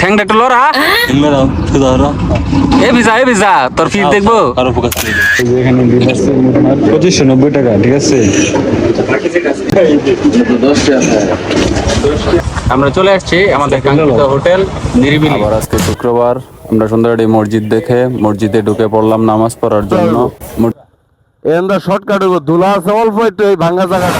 ঠ্যাংটা একটু লড়া? এ ভিজা এ ভিজা তোর দেখব? কারও ফোকাস এই এখানে বিল আছে আপনার পঁচিশশো নব্বই টাকা ঠিক আছে? আমরা চলে আসছি আমাদের কাঙ্ক্ষিত হোটেল নিরিবিলি। আবার আজকে শুক্রবার আমরা সুন্দরী মসজিদ দেখে মসজিদে ঢুকে পড়লাম নামাজ পড়ার জন্য। এন্দা শর্টকাট ধুলা আছে অল্প একটু এই ভাঙ্গা জায়গা।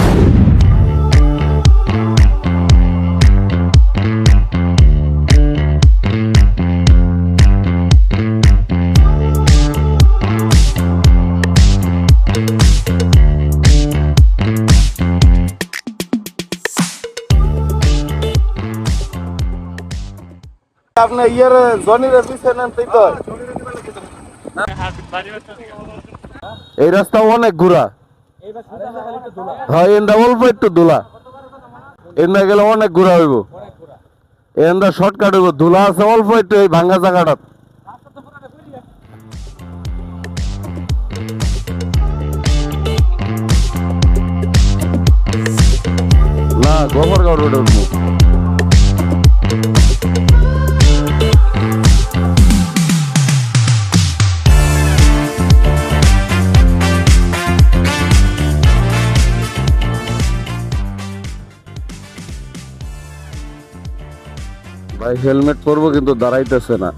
আপনি ইয়ের জনির নেন তাই তো এই রাস্তা অনেক ঘোরা। হ্যাঁ এন্দা অল্প একটু ধুলা। এন্দা গেলে অনেক ঘোরা হইব। এন্দা শর্টকাট হইব। ধুলা আছে অল্প একটু এই ভাঙ্গা জায়গাটা না, গোবরগাঁও রোডে উঠবো। হেলমেট পরবো কিন্তু দাঁড়াইতেছে না।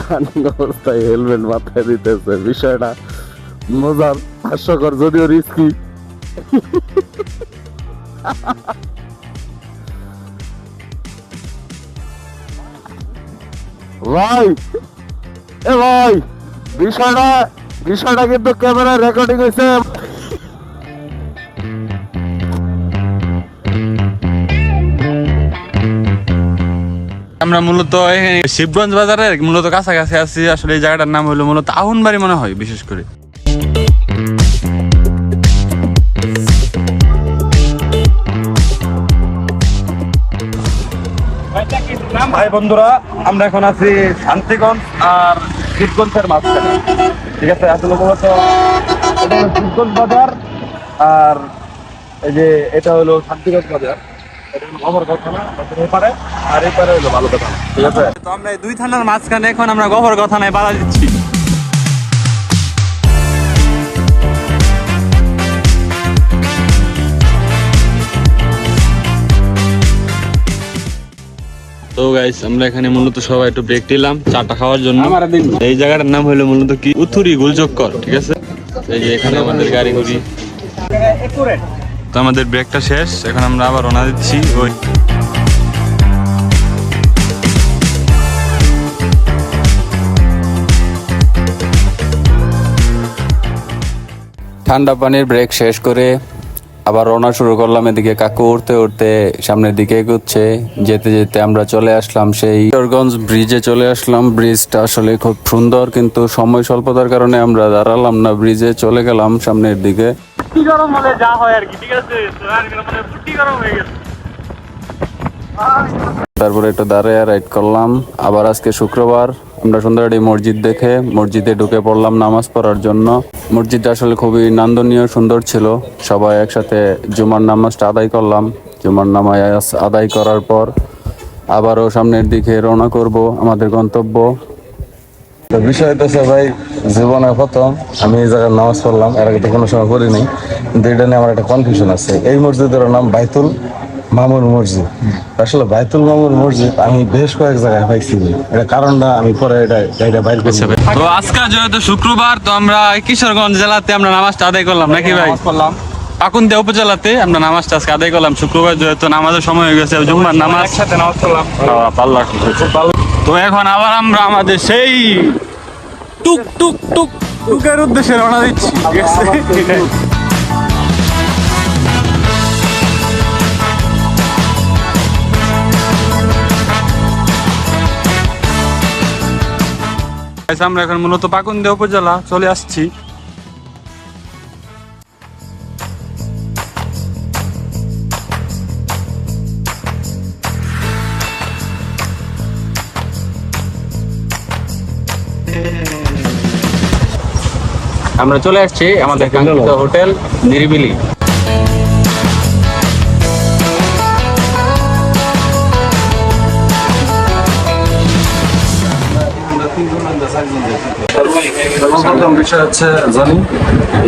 রানিং অবস্থায় হেলমেট মাথায় দিতেছে। বিষয়টা মজার, হাস্যকর, যদিও রিস্কি ভাই, এ ভাই, বিষয়টা বিষয়টা কিন্তু ক্যামেরা রেকর্ডিং হয়েছে আমরা মূলত এখানে শিবগঞ্জ বাজারের মূলত কাছাকাছি আছি। আসলে এই জায়গাটার নাম হলো মূলত আহুনবাড়ি মনে হয়, বিশেষ করে। ভাই, বন্ধুরা, আমরা এখন আছি শান্তিগঞ্জ আর শিবগঞ্জের মাঝখানে। ঠিক আছে, আসলে মূলত এটা হলো শিবগঞ্জ বাজার আর এই যে এটা হলো শান্তিগঞ্জ বাজার। এটা হলো গভর্নর থানা বাজারের এপারে আর এপারে হলো ভালো কথা ঠিক আছে তো আমরা দুই থানার মাঝখানে এখন আমরা গহর কথা নাই বাধা দিচ্ছি। তো গাইস আমরা এখানে মূলত সবাই একটু ব্রেক নিলাম চাটা খাওয়ার জন্য। এই জায়গাটার নাম হলো মূলত কি? উথুরি গুলচক্কর ঠিক আছে? এই যে এখানে আমাদের গাড়ি গুড়ি তো আমাদের ব্রেকটা শেষ, এখন আমরা আবার রওনা দিচ্ছি ওই ঠান্ডা পানির ব্রেক শেষ করে আবার রওনা শুরু করলাম এদিকে কাকু উঠতে উঠতে সামনের দিকে এগোচ্ছে। যেতে যেতে আমরা চলে আসলাম সেই কিশোরগঞ্জ ব্রিজে চলে আসলাম। ব্রিজটা আসলে খুব সুন্দর, কিন্তু সময় স্বল্পতার কারণে আমরা দাঁড়ালাম না। ব্রিজে চলে গেলাম সামনের দিকে। তারপরে একটু দাঁড়িয়ে রাইড করলাম। আবার আজকে শুক্রবার, আমরা সুন্দর সুন্দরী মসজিদ দেখে মসজিদে ঢুকে পড়লাম নামাজ পড়ার জন্য। মসজিদটা আসলে খুবই নান্দনীয়, সুন্দর ছিল। সবাই একসাথে জুমার নামাজটা আদায় করলাম। জুমার নামাজ আদায় করার পর আবারও সামনের দিকে রওনা করব, আমাদের গন্তব্য। তো বিষয় হইতেছে ভাই জীবনে প্রথম আমি এই জায়গায় নামাজ পড়লাম। এর আগে তো কোনো সময় করিনি কিন্তু এটা নিয়ে আমার একটা কনফিউশন আছে। এই মসজিদের নাম বাইতুল মামুর মসজিদ। আসলে বাইতুল মামুর মসজিদ আমি বেশ কয়েক জায়গায় পাইছি। এটা কারণটা আমি পরে এটা এটা বাইর করছি তো আজকে যেহেতু শুক্রবার তো আমরা কিশোরগঞ্জ জেলাতে আমরা নামাজটা আদায় করলাম নাকি ভাই? করলাম পাকুন্দিয়া উপজেলাতে আমরা নামাজটা আজকে আদায় করলাম শুক্রবার যেহেতু নামাজের সময় হয়ে গেছে জুম্মার নামাজ। একসাথে নামাজ আহ, পাল্লা তো এখন আবার আমরা আমাদের সেই টুক টুক টুক টুকের উদ্দেশ্যে রওনা দিচ্ছি। ঠিক আছে আমরা এখন মূলত পাকুন্দিয়া উপজেলা চলে আসছি। আমরা চলে আসছি আমাদের কাঙ্ক্ষিত হোটেল নিরিবিলি।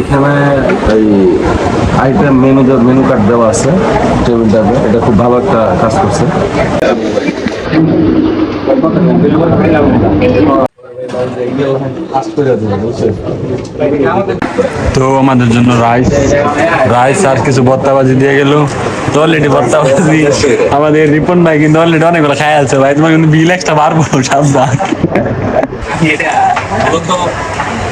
এখানে এই আইটেম মেনু মেনু কার্ড দেওয়া আছে টেবিলটাতে এটা খুব ভালো একটা কাজ করছে। তো আমাদের জন্য রাইস রাইস আর কিছু ভর্তাবাজি দিয়ে গেল। তো অলরেডি ভর্তাবাজি আমাদের রিপন ভাই কিন্তু অলরেডি অনেকগুলো খাই আছে ভাই তোমার কিন্তু বিল একটা বাড়বো সাবধান।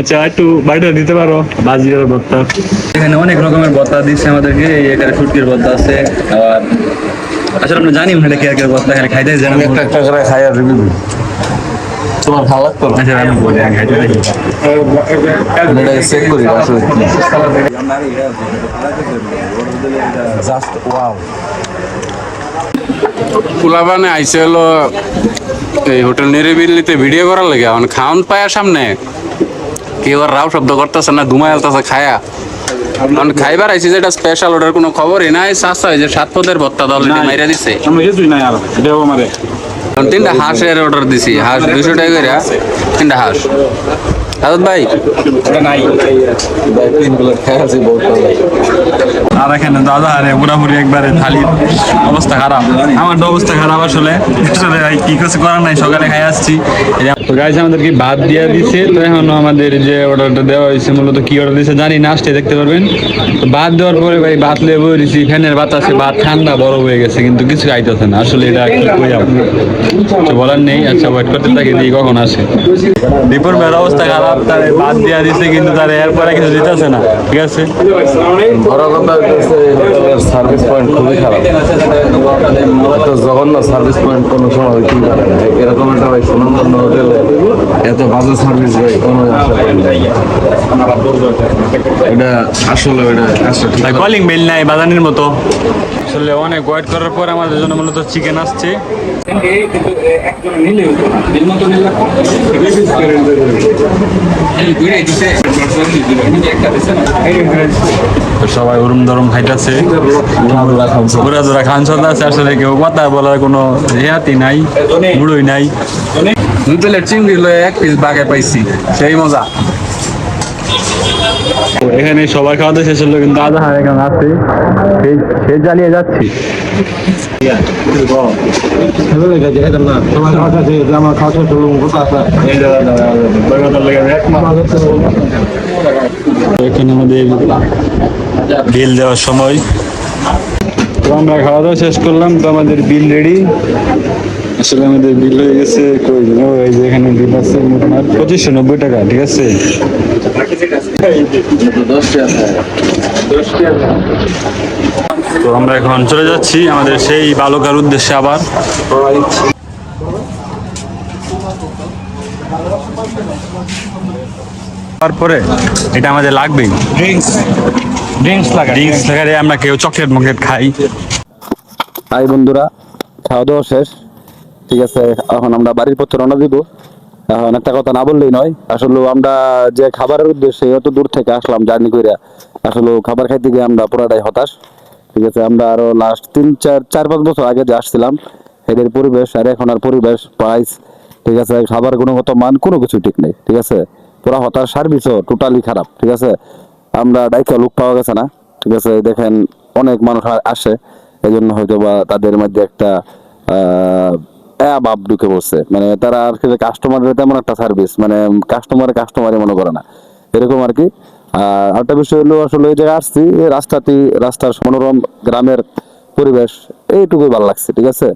আচ্ছা একটু বাড়িটা দিতে পারো? ভর্তা এখানে অনেক রকমের ভর্তা দিচ্ছে আমাদেরকে। এখানে ভর্তা আছে। আবার আসলে আমরা জানি না এটা কি ভর্তা এখানে খাইতে জানি একটা একটা করে খাই আর রিভিউ তোমার ভালো লাগতো? আচ্ছা আমি বলি আমি খাইতে দেখি এটা চেক করি আসলে জাস্ট ওয়াও কুলাবানে আইসে হলো এই হোটেল নিরিবিলিতে ভিডিও করার লাগে এখন খাওন পায়া সামনে। কেউ আর রাও শব্দ করতেছে না ধুমাই আলতেছে খায়া। কারণ খাইবার আইসি যেটা স্পেশাল অর্ডার কোনো খবরই নাই। সাসা যে সাত পদের ভত্তা দল মাইরা দিছে। আমি কিছুই নাই আর এটাও আমারে। তিনটা হাঁসের অর্ডার দিছি। হাঁস দুশো টাকা করে তিনটা হাঁস। আজাদ ভাই। আর এখানে দাদা আরে পুরাপুরি একবারে থালির অবস্থা খারাপ। আমার তো অবস্থা খারাপ আসলে। আসলে ভাই কি কিছু করার নাই সকালে খাই আসছি। তো গাইস আমাদের কি ভাত দিয়ে দিছে। তো এখনও আমাদের যে অর্ডারটা দেওয়া হয়েছে মূলত কি অর্ডার দিয়েছে জানি না আসতে দেখতে পারবেন। তো ভাত দেওয়ার পরে ভাই ভাত লেবু দিছি। ফ্যানের বাতাসে ভাত ঠান্ডা বড় হয়ে গেছে কিন্তু কিছু আইতেছে না। আসলে এটা কি বলার নেই আচ্ছা ওয়েট করতে থাকি দিয়ে কখন আসে। দীপুর মেয়ের অবস্থা খারাপ তারে ভাত দিয়া দিছে কিন্তু তার এরপরে কিছু দিতেছে না ঠিক আছে? বড় কথা সার্ভিস পয়েন্ট খুবই খারাপ। জঘন্য সার্ভিস পয়েন্ট কোনো সময় পারে এরকম একটা ভাই সুনামধন্য হোটেলে এত বাজে সার্ভিস ভাই কোনো। এটা আসলে এটা কলিং বেল নাই বাজানির মতো। আসলে অনেক ওয়েট করার পর আমাদের জন্য মূলত চিকেন আসছে। তো সবাই উরুম দরম খাইতেছে। ঘোরা জোড়া খান চলতেছে আসলে কেউ কথা বলার কোনো রেহাতি নাই, মুড়ই নাই। প্লেট চিংড়ি লয়ে এক পিস বাগে পাইছি, সেই মজা। এখানে সবাই খাওয়া দাওয়া শেষ হলো কিন্তু আধা হার এখানে আছে। সেই জ্বালিয়ে যাচ্ছি? এখানে আমাদের বিল দেওয়ার সময়। তো আমরা খাওয়া দাওয়া শেষ করলাম তো আমাদের বিল রেডি আসলে আমাদের বিল হয়ে গেছে কই এই যে এখানে বিল আছে মোটমাট পঁচিশশো নব্বই টাকা ঠিক আছে? তো আমরা এখন চলে যাচ্ছি আমাদের সেই বালকার উদ্দেশ্যে আবার। তারপরে এটা আমাদের লাগবেই। ড্রিঙ্কস ড্রিঙ্কস লাগা ড্রিঙ্কস লাগালে আমরা কেউ চকলেট মকলেট খাই। হাই বন্ধুরা খাওয়া দাওয়া শেষ। ঠিক আছে, এখন আমরা বাড়ির পথে রওনা দিব। এখন একটা কথা না বললেই নয়, আসলে আমরা যে খাবারের উদ্দেশ্যে অত দূর থেকে আসলাম জার্নি করে আসলে খাবার খাইতে গিয়ে আমরা পুরাটাই হতাশ। ঠিক আছে, আমরা আরও লাস্ট তিন, চার চার, পাঁচ বছর আগে যে আসছিলাম, এদের পরিবেশ আর এখন আর পরিবেশ প্রাইস ঠিক আছে, খাবার গুণগত মান কোনো কিছু ঠিক নেই, ঠিক আছে। পুরা হতাশ সার্ভিসও টোটালি খারাপ, ঠিক আছে। আমরা ডাইকা লোক পাওয়া গেছে না, ঠিক আছে দেখেন অনেক মানুষ আসে এই জন্য হয়তো বা তাদের মধ্যে একটা এ ঢুকে পড়ছে। মানে তারা আর কাস্টমারের তেমন একটা সার্ভিস মানে কাস্টমারে কাস্টমারই মনে করে না। এরকম আর কি। আর আরেকটা বিষয় হলো আসলে ওই জায়গায় আসছি রাস্তাটি, রাস্তার মনোরম গ্রামের পরিবেশ, এইটুকুই ভালো লাগছে, ঠিক আছে?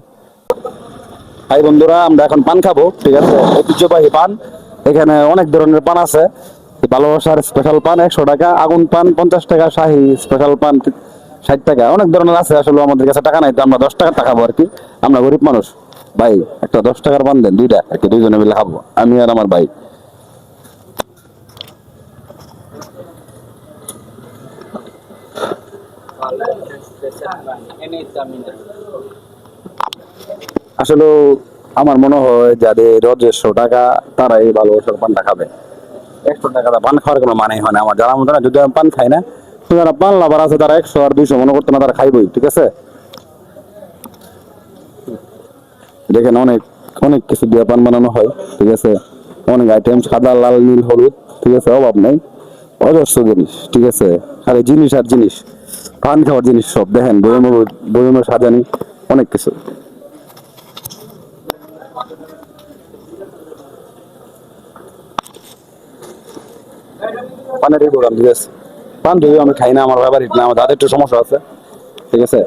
হাই বন্ধুরা, আমরা এখন পান খাব, ঠিক আছে? ঐতিহ্যবাহী পান। এখানে অনেক ধরনের পান আছে। ভালোবাসার স্পেশাল পান একশো টাকা, আগুন পান পঞ্চাশ টাকা, শাহি স্পেশাল পান ষাট টাকা, অনেক ধরনের আছে। আসলে আমাদের কাছে টাকা নাই, তো আমরা দশ টাকা খাব আর কি। আমরা গরিব মানুষ। ভাই, একটা দশ টাকার বান দেন, দুইটা একটা দুইজনে মিলে খাব, আমি আর আমার ভাই। আসলে আমার মনে হয় যাদের রজস্ব টাকা, তারাই ভালোবাসার পানটা খাবে। একশো টাকা পান খাওয়ার কোনো মানে হয় না। আমার যারা মতো না যদি আমি পান খাই না যারা পান লাভার আছে, তারা একশো আর দুইশো মনে করতো না তারা খাইবই, ঠিক আছে? দেখেন অনেক অনেক কিছু দিয়ে পান বানানো হয়, ঠিক আছে? অনেক আইটেম সাদা, লাল, নীল, হলুদ, ঠিক আছে? অভাব নেই। অজস্র জিনিস, ঠিক আছে? খালি জিনিস আর জিনিস। পান খাওয়ার জিনিস সব, দেখেন বয়ম বয়মে সাজানি, অনেক কিছু। পানের ঠিক আছে? পান যদিও আমি খাই না, আমার ব্যাপারিট না, আমার দাদের একটু সমস্যা আছে, ঠিক আছে?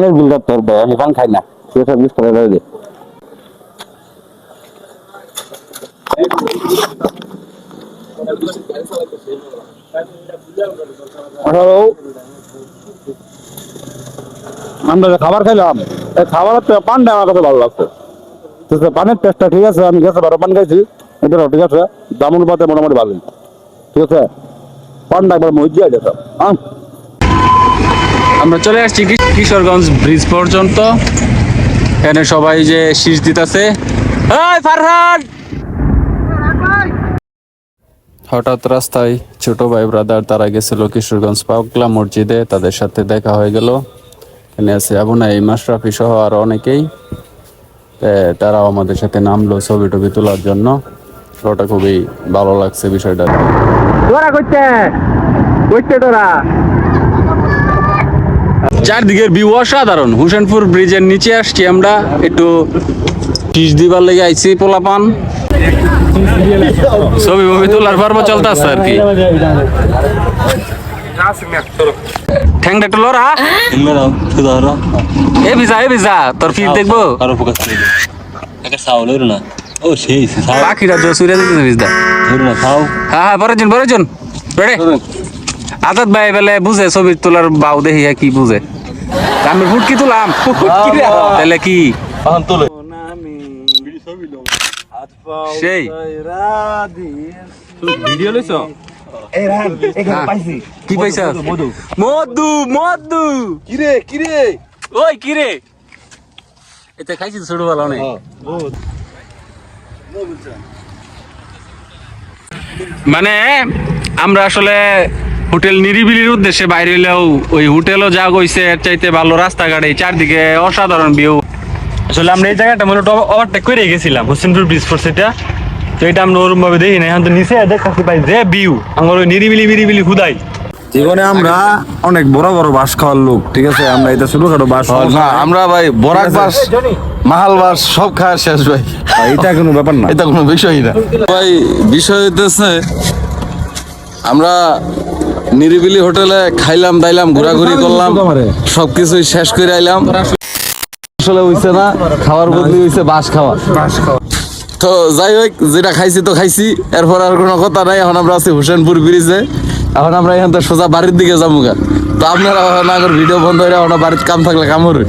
পানের বিলটা তোর দেয় আমি পান খাই না। ঠিক আছে বিশ টাকা দিয়ে দে। আমরা যে খাবার খাইলাম এই খাবারের থেকে পানটা আমার কাছে ভালো লাগছে। তো সে পানের টেস্টটা ঠিক আছে আমি গেছে বারো পান খাইছি। এটাও ঠিক আছে দাম অনুপাতে মোটামুটি ভালো ঠিক আছে পানটা একবার মজা যেত হ্যাঁ আমরা চলে আসছি কিশোরগঞ্জ ব্রিজ পর্যন্ত। এখানে সবাই যে শীষ দিতেছে। ফারহান! হঠাৎ রাস্তায় ছোট ভাই ব্রাদার তারা গেছিল কিশোরগঞ্জ পাগলা মসজিদে তাদের সাথে দেখা হয়ে গেল। এখানে আছে আবুনাই মাশরাফি সহ আরও অনেকেই। তারাও আমাদের সাথে নামলো ছবি টবি তোলার জন্য। ওটা খুবই ভালো লাগছে বিষয়টা। চারদিকের ভিউ অসাধারণ। হুসেনপুর ব্রিজের নিচে আসছি আমরা, একটু টিস দিবার লেগে আইছি পোলাপান। ছবি ববি তোলার পর্ব চলতেছে আর কি। এ ভিজা ভিজা, তোর দেখব? হ্যাঁ হ্যাঁ পরের জন পরের জন। আদত ভাই বেলে বুঝে ছবি তোলার বাউ দেখি কি বুঝে? আমি ফুটকি তুলাম। তাহলে কি? সেই। ভিডিও লইছো? কি পাইছা। মধু মধু মধু। কিরে কিরে? ওই কি রে এটা খাইছি ছোট বেলা অনেক মানে আমরা আসলে হোটেল নিরিবিলির উদ্দেশ্যে বাইরে হইলেও ওই হোটেলও যা কইছে এর চাইতে ভালো রাস্তাঘাট এই চারদিকে অসাধারণ ভিউ আসলে আমরা এই জায়গাটা মনে ওভারটেক করে গেছিলাম হোসেনপুর ব্রিজ ফোর্স এটা। তো এটা আমরা ওরম ভাবে দেখি না এখন তো নিচে দেখাচ্ছি পাই যে ভিউ আমার ওই নিরিবিলি নিরিবিলি খুদাই জীবনে আমরা অনেক বড় বড় বাস খাওয়ার লোক ঠিক আছে? আমরা এটা ছোটখাটো বাস না আমরা ভাই বরাক বাস মাহাল বাস সব খাওয়া শেষ ভাই। এটা কোনো ব্যাপার না। এটা কোনো বিষয় না। ভাই বিষয় হইতেছে আমরা নিরিবিলি হোটেলে খাইলাম দাইলাম ঘোরাঘুরি করলাম সবকিছু শেষ করে আইলাম। আসলে হইছে না খাওয়ার বদলি হইছে বাস খাওয়া। তো যাই হোক যেটা খাইছি তো খাইছি এরপর আর কোনো কথা নাই এখন আমরা আছি হুসেনপুর ব্রিজে। এখন আমরা এখান থেকে সোজা বাড়ির দিকে যাব গা। তো আপনারা এখন আগের ভিডিও বন্ধ হয়ে এখন বাড়ির কাম থাকলে কাম করবে।